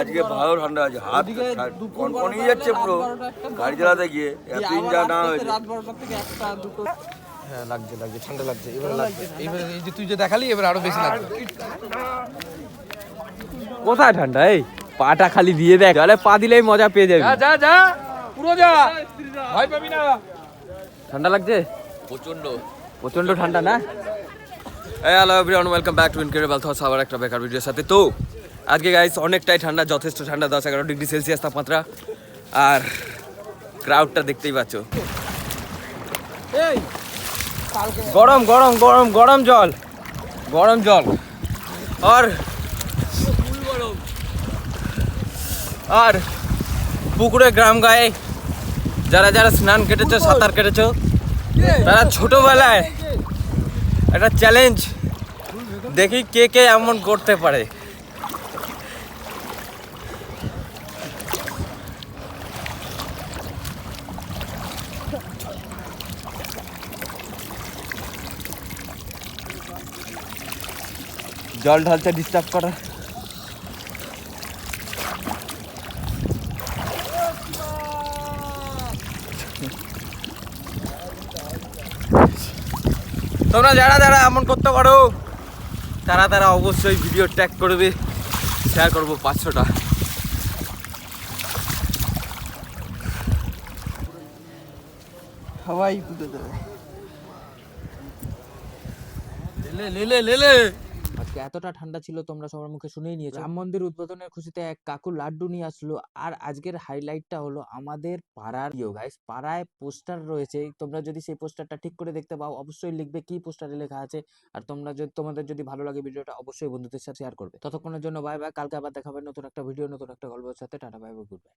আজকে ভালো ঠান্ডা আছে হাত কনকনিয়ে যাচ্ছে পুরো। গাড়ি চালাতে গিয়ে এত যা না হয়েছে রাত বারোটার থেকে একটা দুটো হ্যাঁ লাগছে লাগছে ঠান্ডা লাগছে এবারে লাগছে। এবারে এই যে তুই যে দেখালি এবার আরও বেশি লাগবে কোথায় ঠান্ডা এই? পাটা খালি দিয়ে দেখ তাহলে পা দিলেই মজা পেয়ে যাবি। যা যা যা পুরো যা। ভয় পাবি না। ঠান্ডা লাগছে? প্রচণ্ড প্রচণ্ড ঠান্ডা না? এই hello everyone welcome back to incredible thoughts আবার একটা বেকার ভিডিওর সাথে। তো আজকে গাইস অনেকটাই ঠান্ডা যথেষ্ট ঠান্ডা দশ এগারো ডিগ্রি সেলসিয়াস তাপমাত্রা। আর ক্রাউডটা দেখতেই পাচ্ছ। গরম গরম গরম গরম জল গরম জল। আর আর পুকুরে গ্রাম গায়ে যারা যারা স্নান কেটেছো সাঁতার কেটেছো তারা ছোটবেলায় একটা চ্যালেঞ্জ দেখি কে কে এমন করতে পারে। জল ঢালতে ডিস্টার্ব করা। তোমরা যারা যারা এমন করতে পারো, তারা তারা অবশ্যই ভিডিও ট্যাগ করবে। শেয়ার করব পাঁচশোটা। সবাই পুঁতে দেবে। লেলে লেলে লেলে আজকে এতটা ঠান্ডা ছিল তোমরা সবার মুখে শুনেই নিয়েছো। রাম মন্দির উদ্বোধনের খুশিতে এক কাকু লাড্ডু নিয়ে আসলো। আর আজকের হাইলাইটটা হলো আমাদের পাড়ার ইয়ো গাইস পাড়ায় পোস্টার রয়েছে। তোমরা যদি সেই পোস্টারটা ঠিক করে দেখতে পাও অবশ্যই লিখবে কি পোস্টারে লেখা আছে। আর তোমরা যদি তোমাদের যদি ভালো লাগে ভিডিওটা অবশ্যই বন্ধুদের সাথে শেয়ার করবে। ততক্ষণের জন্য বাই বাই কালকে আবার দেখাবে নতুন একটা ভিডিও নতুন একটা গল্পের সাথে। Tata bye bye goodbye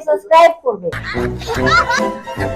subscribe করবে।